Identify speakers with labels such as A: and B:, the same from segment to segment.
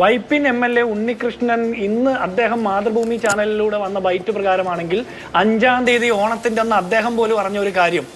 A: Vypin M L A Unnikrishnan ഇന്ന് അദ്ദേഹം മാതൃഭൂമി ചാനലിലൂടെ വന്ന ബൈറ്റ് പ്രകാരമാണെങ്കിൽ അഞ്ചാം തീയതി ഓണത്തിന്റെ അന്ന് അദ്ദേഹം പോലും പറഞ്ഞ ഒരു കാര്യം.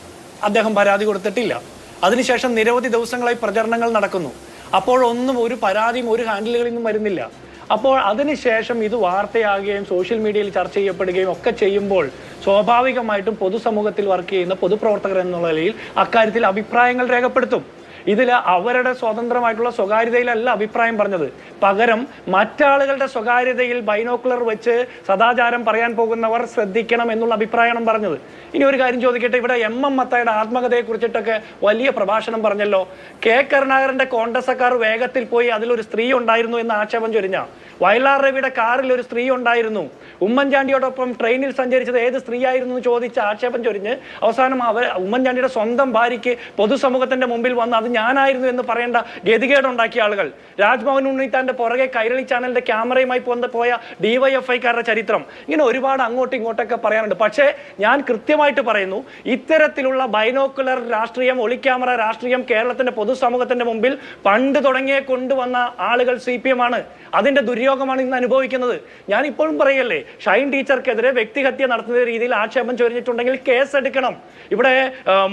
A: അദ്ദേഹം പരാതി കൊടുത്തിട്ടില്ല. അതിനുശേഷം നിരവധി ദിവസങ്ങളായി പ്രചരണങ്ങൾ നടക്കുന്നു. അപ്പോഴൊന്നും ഒരു പരാതിയും ഒരു ഹാൻഡിലുകളിൽ നിന്നും വരുന്നില്ല. അപ്പോൾ അതിനുശേഷം ഇത് വാർത്തയാകുകയും സോഷ്യൽ മീഡിയയിൽ ചർച്ച ചെയ്യപ്പെടുകയും ഒക്കെ ചെയ്യുമ്പോൾ സ്വാഭാവികമായിട്ടും പൊതുസമൂഹത്തിൽ വർക്ക് ചെയ്യുന്ന പൊതുപ്രവർത്തകർ എന്നുള്ള നിലയിൽ അക്കാര്യത്തിൽ അഭിപ്രായങ്ങൾ രേഖപ്പെടുത്തും. ഇതിൽ അവരുടെ സ്വതന്ത്രമായിട്ടുള്ള സ്വകാര്യതയിലല്ല അഭിപ്രായം പറഞ്ഞത്. പകരം മറ്റാളുകളുടെ സ്വകാര്യതയിൽ ബൈനോക്കുലർ വെച്ച് സദാചാരം പറയാൻ പോകുന്നവർ ശ്രദ്ധിക്കണം എന്നുള്ള അഭിപ്രായമാണ് പറഞ്ഞത്. ഇനി ഒരു കാര്യം ചോദിക്കട്ടെ ഇവിടെ എം എം മത്തായുടെ ആത്മകഥയെ കുറിച്ചിട്ടൊക്കെ വലിയ പ്രഭാഷണം പറഞ്ഞല്ലോ. കെ. കരുണാകരന്റെ കോൺഗ്രസ്സക്കാർ വേഗത്തിൽ പോയി അതിലൊരു സ്ത്രീ ഉണ്ടായിരുന്നു എന്ന് ആക്ഷേപം ചൊരിഞ്ഞ. വയലാർ രവിയുടെ കാറിൽ ഒരു സ്ത്രീ ഉണ്ടായിരുന്നു. ഉമ്മൻചാണ്ടിയോടൊപ്പം ട്രെയിനിൽ സഞ്ചരിച്ചത് ഏത് സ്ത്രീ ആയിരുന്നു എന്ന് ചോദിച്ച് ആക്ഷേപം ചൊരിഞ്ഞ് അവസാനം അവർ ഉമ്മൻചാണ്ടിയുടെ സ്വന്തം ഭാര്യയ്ക്ക് പൊതുസമൂഹത്തിന്റെ മുമ്പിൽ വന്ന് അത് ഞാനായിരുന്നു എന്ന് പറയേണ്ട ഗതികേടുണ്ടാക്കിയ ആളുകൾ. രാജ്ഭവൻ ഉണ്ണിത്താന്റെ പുറകെ കൈരളി ചാനലിന്റെ ക്യാമറയുമായി പോയ ഡിവൈഎഫ്ഐക്കാരുടെ ചരിത്രം. ഇങ്ങനെ ഒരുപാട് അങ്ങോട്ടും ഇങ്ങോട്ടൊക്കെ പറയാനുണ്ട്. പക്ഷേ ഞാൻ കൃത്യമായിട്ട് പറയുന്നു ഇത്തരത്തിലുള്ള ബൈനോക്കുലർ രാഷ്ട്രീയം ഒളിക്യാമറ രാഷ്ട്രീയം കേരളത്തിന്റെ പൊതുസമൂഹത്തിന്റെ മുമ്പിൽ പണ്ട് തുടങ്ങിയ കൊണ്ടുവന്ന ആളുകൾ സി പി എം ആണ്. അതിന്റെ ദുര്യോഗമാണ് ഇന്ന് അനുഭവിക്കുന്നത്. ഞാൻ ഇപ്പോഴും പറയല്ലേ ഷൈൻ ടീച്ചർക്കെതിരെ വ്യക്തിഹത്യ നടത്തുന്ന രീതിയിൽ ആക്ഷേപം ചൊരിഞ്ഞിട്ടുണ്ടെങ്കിൽ കേസ് എടുക്കണം ഇവിടെ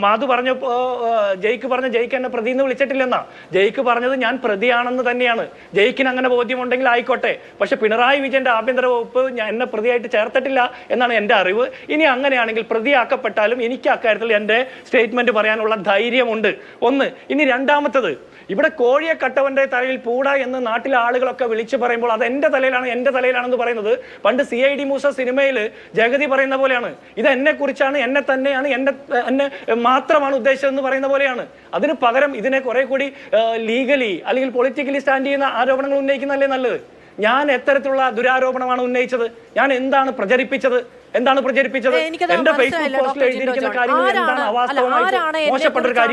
A: മാധു പറഞ്ഞ ജയിക്ക് പറഞ്ഞ ജയിക്ക് എന്നെ പ്രതി എന്ന് വിളിച്ചിട്ടില്ലെന്നാ. ജയിക്ക് പറഞ്ഞത് ഞാൻ പ്രതിയാണെന്ന് തന്നെയാണ്. ജയിക്കിന് അങ്ങനെ ബോധ്യമുണ്ടെങ്കിൽ ആയിക്കോട്ടെ. പക്ഷെ പിണറായി വിജയന്റെ ആഭ്യന്തര വകുപ്പ് ഞാൻ എന്നെ പ്രതിയായിട്ട് ചേർത്തിട്ടില്ല എന്നാണ് എന്റെ അറിവ്. ഇനി അങ്ങനെയാണെങ്കിൽ പ്രതിയാക്കപ്പെട്ടാലും എനിക്ക് അക്കാര്യത്തിൽ എന്റെ സ്റ്റേറ്റ്മെന്റ് പറയാനുള്ള ധൈര്യമുണ്ട്. ഒന്ന് ഇനി രണ്ടാമത്തത് ഇവിടെ കോഴിയെ കട്ടവന്റെ തലയിൽ പൂട എന്ന് നാട്ടിലെ ആളുകളൊക്കെ വിളിച്ചു പറയുമ്പോൾ അത് എന്റെ തലയിലാണ് എന്റെ തലയിലാണെന്ന് പറയുന്നത്. പണ്ട് സി ഐ ഡി മൂസ സിനിമയിൽ ജഗതി പറയുന്ന പോലെയാണ്. ഇത് എന്നെ കുറിച്ചാണ് എന്നെ തന്നെയാണ് എന്റെ എന്നെ മാത്രമാണ് ഉദ്ദേശിച്ചതെന്ന് പറയുന്ന പോലെയാണ്. അതിന് പകരം ഇതിനെ കുറെ കൂടി ലീഗലി അല്ലെങ്കിൽ പൊളിറ്റിക്കലി സ്റ്റാൻഡ് ചെയ്യുന്ന ആരോപണങ്ങൾ ഉന്നയിക്കുന്നതല്ലേ നല്ലത്? ഞാൻ എത്തരത്തിലുള്ള ദുരാരോപണമാണ് ഉന്നയിച്ചത്. ഞാൻ എന്താണ് പ്രചരിപ്പിച്ചത്? എന്താണ് പ്രചരിപ്പിച്ചത്? എന്റെ ഫേസ്ബുക്ക് പോസ്റ്റിൽ എഴുതിയിരിക്കുന്ന കാര്യങ്ങൾ എന്താണ് അവാസ്തവമായിട്ട് മോശപ്പെട്ട ഒരു കാര്യം